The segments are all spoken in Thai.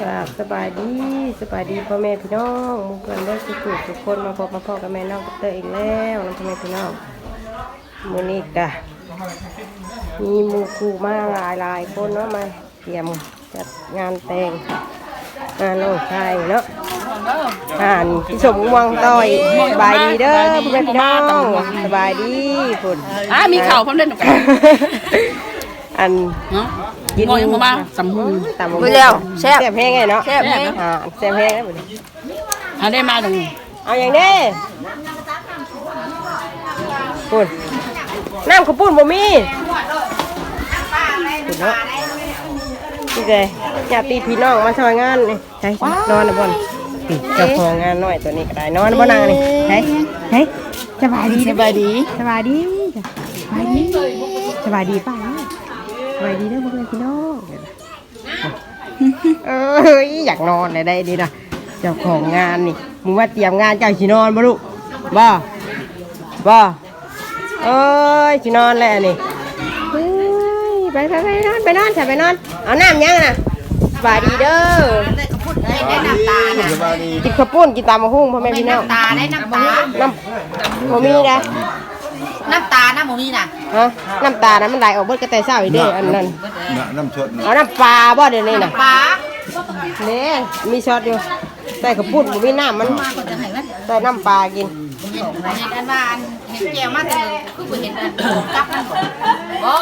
ครับสบายดีสบายดีพ่อแม่พี่น้องหมุกกันได้สุขทุกคนมาพบมาพ่อกับแม่น้องกับเตออีกแล้วนะพ่อแม่พี่น้องมื้อนี้กะมีหมู่คู่มาหลายหลายๆคนเนาะมาเตรียมจัดงานแต่งงานน้องชายเนาะอ่านพี่สมม่วงต่อยสบายดีเด้อพ่อแม่พี่น้องสบายดีคุณอ่ามีเข่าพร้อมเล่นกัน อันเนาะกินงอยมาสำหูตำบักไปแล้วแซ่บแซ่บแห้งไงเนาะแซ่บแห้ง อ่าแซ่บแห้งแล้วบัดนี้อันได้มาตรงนี้เอาอย่างนี้ปุ่นน้ำข้าวปุ้นบ่มีปุ่นเนาะนี่เลยญาติพี่น้องมาช่วยงานนี่ใช่นอนนะบ่อนปิดเจ้าของงานน้อยตัวนี้ก็ได้นอนบ่นางนี่เฮ้ยเฮ้ยสบายดีสบายดีสบายดีจ้ะสบายดีสบายดีป้า สบายดีเด้อพวกเราพี่น้องเอ้ยอยากนอนเลยได้ดีนะเจ้าของงานนี่มึงว่าเตรียมงานเจ้าสินอนบ่ลูกบ่บ่เอ้ยสินอนแล้วนี่เฮ้ยไปไปไปนอนไปนอนใช่ไปนอนเอาน้ำยังน่ะสบายดีเด้อได้น้ำตาน่ะกินข้าวปุ้นกินตามมะฮุ่งพ่อแม่พี่น้องน้ำตาได้น้ำตาน้ำบ่มีนะ น้ำตาน้ำหมูนี่น่ะฮะน้ำตานะมันไหลออกเบิดกระแต่เศร้าอีเด้ออันนั้นน้ำน้ำชดเอาน้ำปลาบ่เดี๋ยวนี้น่ะปลานี่มีช็อตอยู่ใส่ข้าวปุ้นบ่มีน้ำมันมาก็จะให้มันใส่น้ำปลากินเห็นเห็นอันว่าอันเห็นแก้วมาแต่คือบ่เห็นอันกลับนั่นบ่โอ้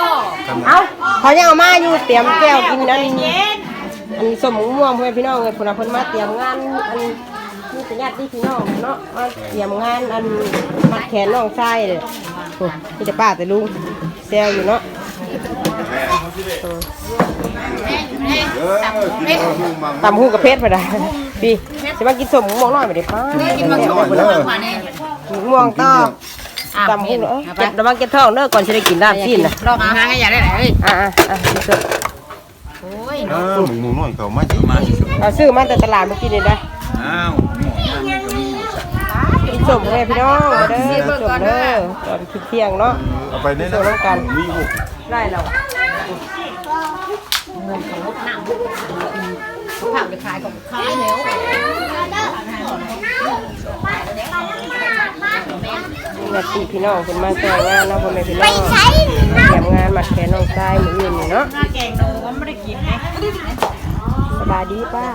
เอาเขายังเอามาอยู่เตรียมแก้วกินอันอันสมม่วงเพื่อนพี่น้องเลยพุ่นน่ะเพิ่นมาเตรียมงานอัน นี่เป็นญาติพี่น้องเนาะมาเตรียมงานอันมัดแขนน้องชายเลยโอ้มีแต่ป้าแต่ลุงแซวอยู่เนาะเออกินข้าวหูมังตำหูกับเพชรไปได้พี่จะมากินสมม่วงน้อยไปได้ป้ากินมาก่อนเด้อมานี่ม่วงต่อตำหูเนาะเก็บระวังเก็บท้องเด้อก่อนจะได้กินน้ำสิ้นนะลองหาให้อย่าได้ไหนเอ้ยอะอะอะนี่คือโอ้ยเออหมูน้อยเขามาจิมาสิเราซื้อมาแต่ตลาดเมื่อกี้นี่ได้อ้าวกิน สมแม่พี่น้องมาเด้อสมเด้อตอนเที่ยงเนาะเอาไปได้แล้วกันมีบุกได้แล้วผักไปขายกับขายแล้วญาติพี่น้องคนมาแต่งงานเนาะพ่อแม่พี่น้องเตรียมงานมาแขนน้องชายมืออื่นนี่เนาะแกงโนก็ไม่ได้กินไงสบายดีป้า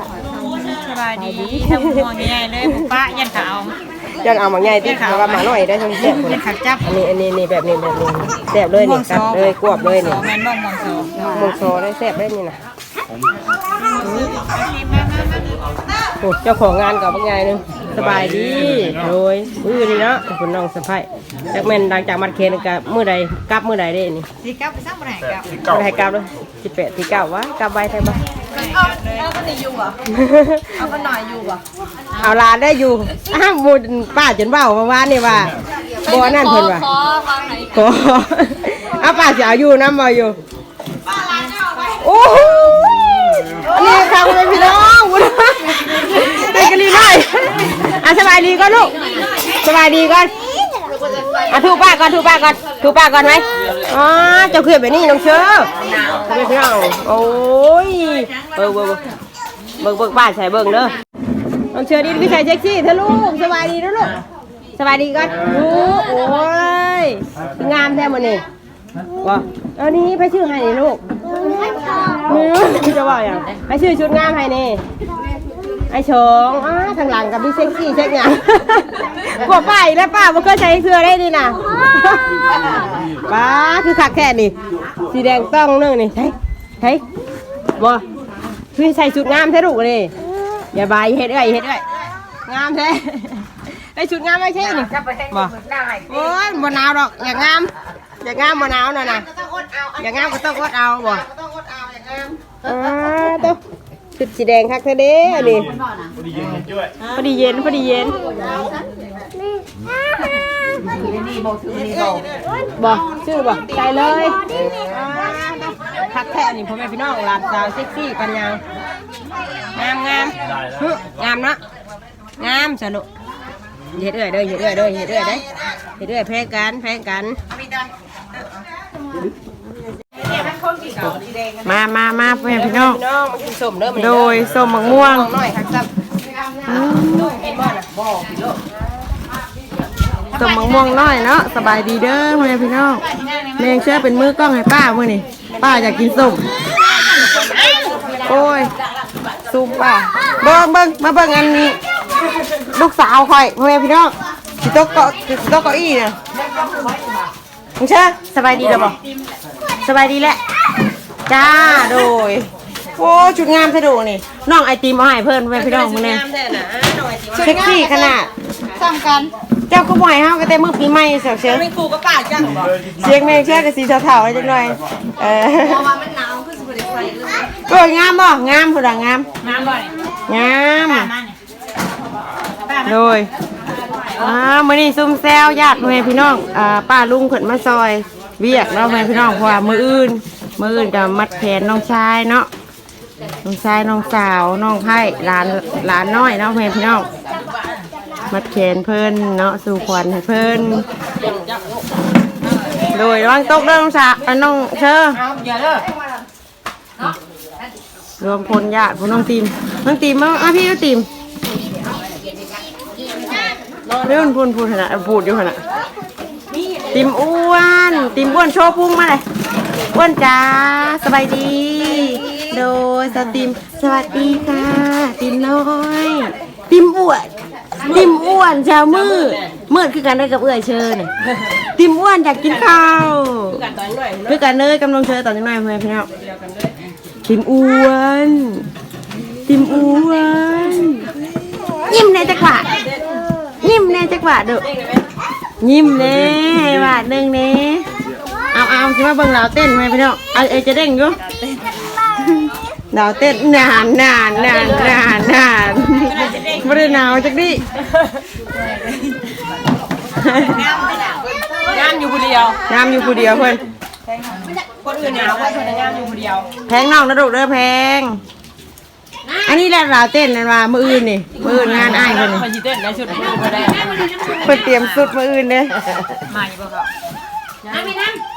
สบายดีทำห่วงใหญ่เลยบุป้ายันขาวยังเอามาใหญ่ติแล้วก็มาหน่อยได้ทั้งแซ่บคนยันขัดจับอันนี้อันนี้นี่แบบนี้แบบนี้แซ่บเลยนี่กัดเลยกวบเลยสนี่องแมนบ้องมองสองมงโซได้แซ่บได้นี่นะโอ้เจ้าของงานกับบางไงนึงสบายดีโดยมือนี่เนาะคุณน้องสะพ้ายจากแม่นดังจากมัดเคนกับมือใดกลับมือใดได้นี่สีกับไปซ้ำอะไรกับมือใดกลับเลยสิบแปดที่เก้าวะกลับไว้ไทยบ้าเอาเอาคนนี้อยู่บ่เอาคนหน่อยอยู่บ่เอาหลานได้อยู่อ้าวบุญป้าจนเบ้าเมื่อวานนี่ว่าบ่นั่นเพิ่นว่าขอฟังหน่อยขอเอาป้าสิเอาอยู่น้ำบ่อยู่โอ้โหอันนี้ทางไปพี่น้องบุญได้กันลีหน่อยอะสบายดีก่อนลูกสบายดีก่อน อะถูป้าก่อนถูป้าก่อนถูป้าก่อนไหมอ๋อเจ้าเคือแบบนี้น้องเชื่อเป็นพี่น้องโอ้ยเบิ่งเบิ่งเบิ่งเบิ่งป้าใส่เบิ่งเด้อน้องเชอรี่พี่ชายเซ็กซี่เธอลูกสบายดีนะลูกสบายดีก่อนลูกโอ้ยงามแท้หมดนี่ว้าเอานี้ไปชื่อให้นี่ลูกมือจะว่าอย่างไปชื่อชุดงามให้นี่ ไอ้ชงอ้าทางหลังกับพี่เซ็กซี่เช็คยังกลัวป้าอีกแล้วป้ามันก็ใช้เสื้อได้ดีนะป้าคือขักแค่นี่ สีแดงต้องเนื่องนี่ใช่ใช่บ่พี่ใส่ชุดงามแท้ลูกนี่อย่าบายเฮ็ดเอ้ยเฮ็ดเอ้ยงามแท้ได้ชุดงามไม่ใช่นี่บ่โอ้ยบ่หนาวดอกอย่างงามอย่างงามบ่หนาวน่ะนะอย่างงามก็ต้องอดเอาบ่อ่าตัว ชุดสีแดงคักแท้เด้อันนี่พอดีเย็นพอดีเย็นบ่ชื่อบ่ใส่เลยอ่าคักแท้นี่พ่อแม่พี่น้องหลานสาวเซ็กซี่กันยังงามงามฮึงามเนาะงามสนุกเฮ็ดเอื้อยเด้อเฮ็ดเอื้อยเด้อเฮ็ดเอื้อยเด้อเฮ็ดเอื้อยแพงกันแพงกัน มามามาเพื่อนพี่น้อง พี่น้องมากินส้มเด้อมื้อโดนี้ยส้มมะม่วงหน่อยครับครับส้มมะม่วงน้อยเนาะสบายดีเด้อเพื่อนพี่น้องแมงเชื่อเป็นมือกล้องให้ป้ามื่อนี่ป้าอยากกินส้มโอ้ยซุปป้าเบิ้งเบิ้งมาเบิ้งอันนี้ลูกสาวคอยเพื่อนพี่น้องสิโต๊ะเกาะสิโต๊ะเก้าอี้เนี่ยมึงเชื่อสบายดีหรือเปล่าสบายดีแหละ จ้าโดย โอ้ชุดงามใช่ดูนี่น้องไอติมเอาให้เพื่อนเพื่อนพี่น้องมึงเนี่ยงามแท้น่ะหน่อยสิเซ็กซี่ขนาดซ้ำกันเจ้าก็บ่อยเฮาก็แต่มื้อปีใหม่เสียวเสียงไม่ครูก็ป้าจังบ่เสียงแม่งเชื่อกับสีเทาๆจังหน่อยเออเพราะว่ามันหนาวคือสิบ่ได้ใส่เลยโอ้ยงามบ่งามพุ่นน่ะงามน้ำบ่อยงามป้ามาเนี่ยโดยอ่ามื้อนี้ซุ่มแซวญาติพ่อแม่พี่น้องอ่าป้าลุงเพิ่นมาซอยเวียกเนาะพ่อแม่พี่น้องเพราะว่ามื้ออื่น มืออื่นก็มัดแขนน้องชายเนาะน้องชายน้องสาวน้องไผ่หลานหลานน้อยเนาะพ่อแม่พี่น้องมัดแขนเพิ่นเนาะสู่ขวัญให้เพิ่นโดยระวังตกเด้อน้องสาอันน้องเชอเอาอย่าเด้อรวมพลญาติพลน้องตีมน้องตีมมาอะพี่น้องตีมเรื่องพูนพูนขนาดพูดอยู่ขนาดติมอ้วนติมอ้วนโชว์พุ่งมาเลย อ้วนจ้าสบายดี โดยสติมสวัสดีค่ะติมน้อยติมอ้วนติมอ้วนชาวมืดมืดคือกันได้กับเอื้อยเชิญติมอ้วนอยากกินข้าวคือกันเลยกำลังเชิญตอนนี้หน่อยเพื่อนพี่น้องติมอ้วนติมอ้วนยิ้มแน่จักหวะยิ้มแน่จักหวะเด้อยิ้มแน่หวะหนึ่งแน่ เอาเอาสิมาเบิ่งเราวเต้นไหมพี่น้องเอาเอยจะเด้งอยู่เราวเต้นนานนานนานนานนานไม่ได้หนาวจักดิงามอยู่ผู้เดียวน้ำอยู่ผู้เดียวเพื่อนคนอื่นหนาวคนอื่นงามอยู่ผู้เดียว แพงน้องนะลูกเด้อแพงอันนี้แหละเราวเต้นนั่นว่ามืออื่นนี่มืออื่นงานอ้ายเพิ่นนี่คนสิเต้นได้ชุดนี้บ่ได้เพิ่นเตรียมสุดมืออื่นเด้มาอยู่บ่เขาน้ำไม่น้ำเอาถูกมั้ยเราได้กินกับ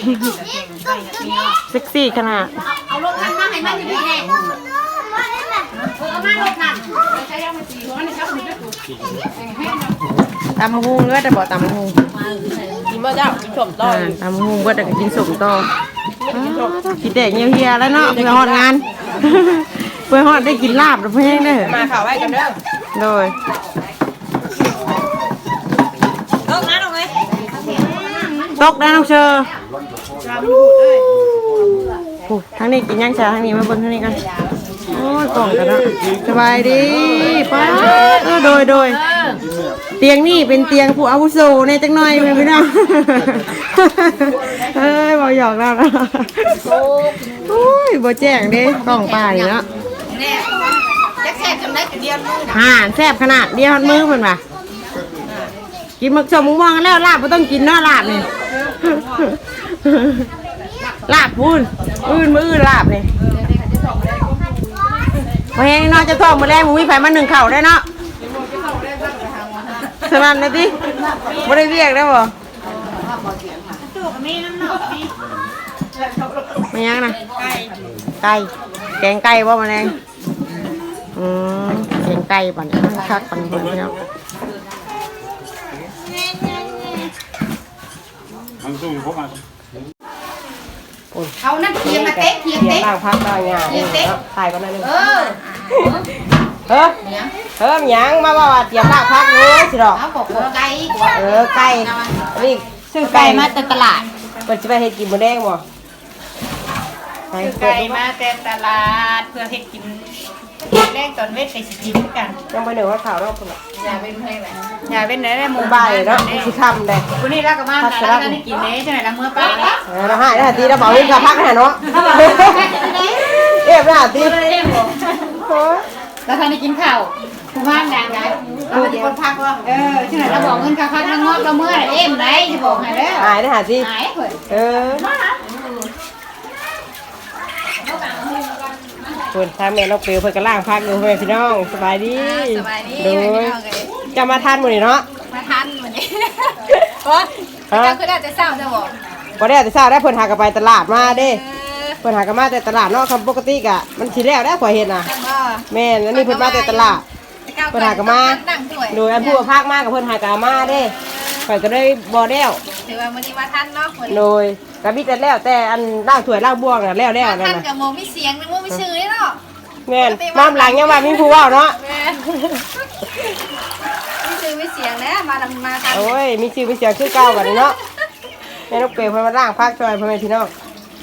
เก่งไปกับมีว่าเซ็กซี่ขนาด เอารถนั้นมาให้มันอยู่นี่แน่เออเอามารถนั้นใช้ยังมันสีหัวนี่ครับนี่ตำหูเลือดแต่บ่ตำหูกินบ่เจ้ากินส้มต่ออ่าตำหูเบิดแต่ก็กินสมต่อกินแดกเหี่ยวๆแล้วเนาะเพื่อฮอดงานเพื่อฮอดได้กินลาบแล้วเพื่อนเด้อมาข่าวไว้กันเด้อโดยเลิกนะลงเลยตกได้น้องเชอร์ โอ้ทั้งนี้กินยังชาทั้งนี้มาเบิ่งทั้งนี้กันโอ้ยกล่องกันเนาะสบายดีป้าเออโดยโดยเตียงนี่เป็นเตียงผู้อาวุโสในจังหน่อยไหมพี่น้องเอ้ยบอหยอกเราเนาะโอ้ยบ่แจ้งเด้กล่องป้านี่เนาะแน่จะแค่จำได้เดียวมือห่านแซ่บขนาดเดียวหันมือเพิ่นว่ะกินหมึกสมมุงมองกันแล้วลาบบ่ต้องกินเนาะลาบนี่ ลาบพูนอื่นมืออื่นลาบนี่พอแห้งนาะจะท้องมือแรกมึงมีไผมาหนึ่งเข่าได้เนาะสมันนะติบ่ได้เรียกได้บ่ไม่ยังนะไก่แกงไก่บ่มาแรงอืมแกงไก่ปั่นคักปั่นคนเนาะ เอานั่นเทียมมาเต๊ะเทียมเดี๋ยวเต๊ะล่างพักได้งานเทียมเต๊ะถ่ายกันหน่อยนึงเออเฮ้ยเฮ้ยหยังมาว่าว่าเตรียมลากพักเลยสิดอก เอาบอกไก่กว่าเออไก่นี่ซื้อไก่ไก่มาจากตลาดเปิดจะไปเฮ็ดกินมื้อแดงบ่ไก่ไก่มาแต่ตลาดเพื่อให้กิน แรกตอนเวทไปสิกินกันยังบ่หนึ่งว่าข่าวเนาะพุ่นน่ะอย่าเป็นเพลงแบบอย่าเป็นไหนได้หมูบ่ายเนาะสิค่ำได้วันนี้รักกับบ้านแล้วก็ได้กินเน้ใช่ไหมละเมื่อป้าเออเราให้ได้ตีเราบอกนี่ก็พักให้เนาะเอ๊ะบ่ตีแล้วท่านได้กินข้าวผู้บ้านดังไงเราจะคนพักว่าเออใช่ไหมเราบอกเงินค่าพักทั้งงอกเราเมื่อไหร่เอ็มไรจะบอกให้เด้อหายได้หาตีหายเผย เออคุณทางแม่น้องปิวเพิ่นก็ล่างพักอยู่เพื่อนพี่น้องสบายดีสบายดีโดยจะมาทานมื้อนี้เนาะ มาทันวันนี้โอ้ยเจ้าคือได้แต่เศร้าจะบอกบ่ได้แต่เช้าได้เพิ่นหากนไปตลาดมาเด้เพิ่นหากันมาแต่ตลาดเนาะคำปกติกะมันสิแล้วได้ข่อยเห็นน่ะบ่แม่นอันนี้เพิ่นมาแต่ตลาดเพิ่นหากันมา นั่งถ้วยโดยอันผู้ว่าภาคมากับเพิ่นหากนมาเด้ข่อยก็ได้บ่แล้ว ถือว่ามื้อนี้ว่าท่านเนาะมื้อโดยก็มีแต่แล้วแต่อันล้างถ้วยล้างบ่วงน่ะแล้วแล้วนั่นท่านน่ะกับโมมีเสียงนึงโมมีชื่อเนาะแม่นมามหลังยังว่ามีผู้เว้าเนาะแม่มีชื่อมีเสียงแล้วมาดำมากันโอ้ยมีชื่อมีเสียงคือเก่ากันเนาะแม่นกเปรย์เพิ่นมาล้างภาคช่วยพ่อแม่พี่น้อง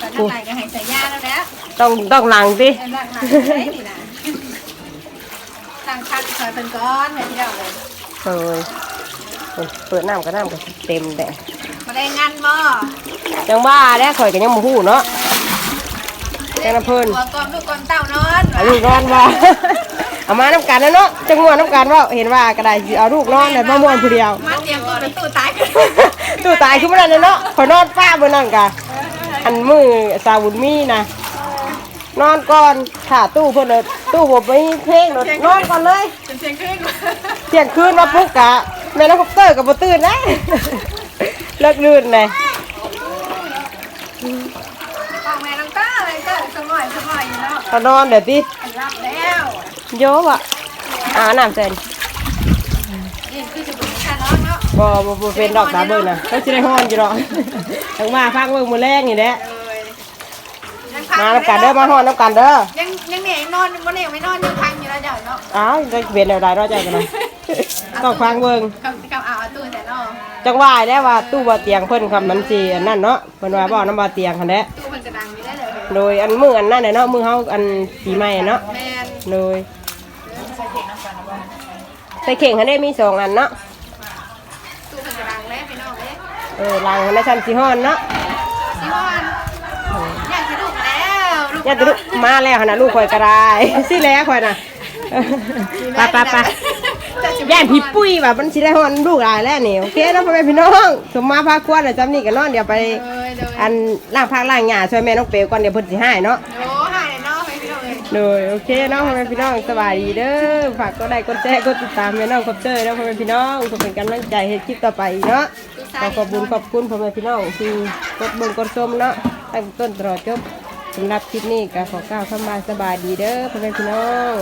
ตอนนั้นไหนก็ให้ใส่ยาแล้วแล้วต้องต้องหลังสิเอ็นดักหลังได้ดีนะตั้งคักคอยเป็นก้อนแบบที่เราเลยเอ้ยเปิดน้ำก็น้ำก็เต็มแดะมา ได้งานบ่ยังว่าแล้วข่อยก็ยังบ่ฮู้เนาะแค่น้ำเพิ่น หัวกอมลูกกอมเต้านอนเอาลูกนอนว่า เอามาน้ำกันนะเนาะจังม่วนน้ำกันว่าเห็นว่ากระไดสิเอาลูกนอนแต่มาม่วนผู้เดียว มาเตรียมตัวเป็นตู้ตายกันตู้ตายขึ้นมาแล้วเนาะข่อยนอนป้าบนนั่นกะอันมือสาวุนมีนะนอนก่อนถ้าตู้เพิ่นเลยตู้บ่มีเพลงเลยนอนก่อนเลยจนเสียงขึ้นเที่ยงคืนมาปลุกกะแม่น้องคอปเตอร์กับบ่ตื่นนะ เลิกลื่นเลยออกแม่น้ำตาเลยก็สมอยสมอยอยู่แล้วตอนนอนเดี๋ยวติรับแล้วโยบอะอ่าน้ำเซนนี่คือจะเป็นชาน้องเนาะบ่บ่บ่เป็นดอกตาเบิ่งน่ะต้องสิได้ฮ้อนอยู่ดอกทั้งมาฟังเบิ่งมื้อแรงนี่แหละยังพังมาน้ำกันเด้อมาฮ้อนน้ำกันเด้อยังยังเหนื่อยนอนบ่เหนื่อยไม่นอนยังพังอยู่แล้วเจ้าเนาะอ้าวจะเป็นแนวใดเนาะใจกันนะต้องฟังเบิ่งกับกับเอาตู้แต่เนาะ จังว่าได้ว่าตู้บ่เตียงเพิ่นคำมันสิอันนั่นเนาะเพิ่นว่าบ่น้ำบ่เตียงหั่นแหละตู้มันกระดังอยู่ได้เลยโดยอันมืออันนั้นน่ะเนาะมือเฮาอันปีใหม่เนาะแมนโดยใส่เข่งหั่นได้มีสองอันเนาะตู้มันกระดังแล้วพี่น้องเอ้ยเออลังในชั้นสิฮ้อนเนาะสิฮอนอยากจะลูกแล้วลูกอย่าจะลุกมาแล้วหั่นน่ะลูกข่อยก็ได้สิแล้วข่อยน่ะไปไปไป ย่านพี่ปุ้ยว่ามันสิได้ฮ้อนลูกหลายแล้วนี่โอเคเนาะพ่อแม่พี่น้องสมมาพาควรแล้วจำนี่กันเนาะเดี๋ยวไปเอ้ยเดี๋ยวอันล่างพักล่างหญ้าช่วยแม่น้องเปลวก่อนเดี๋ยวเพิ่นสิให้เนาะ โอ้หายเลยเนาะพี่น้องเอ้ยโดยโอเคเนาะพ่อแม่พี่น้องสบายดีเด้อฝากกดไลค์กดแชร์กดติดตามแม่น้องคอปเตอร์เนาะพ่อแม่พี่น้องเพื่อเป็นกำลังใจให้คลิปต่อไปอีกเนาะขอขอบคุณขอบคุณพ่อแม่พี่น้องที่กดเบิ่งกดชมเนาะตั้งแต่ต้นตลอดจบสำหรับคลิปนี้ก็ขอกล่าวคำว่าสบายดีเด้อพ่อแม่พี่น้อง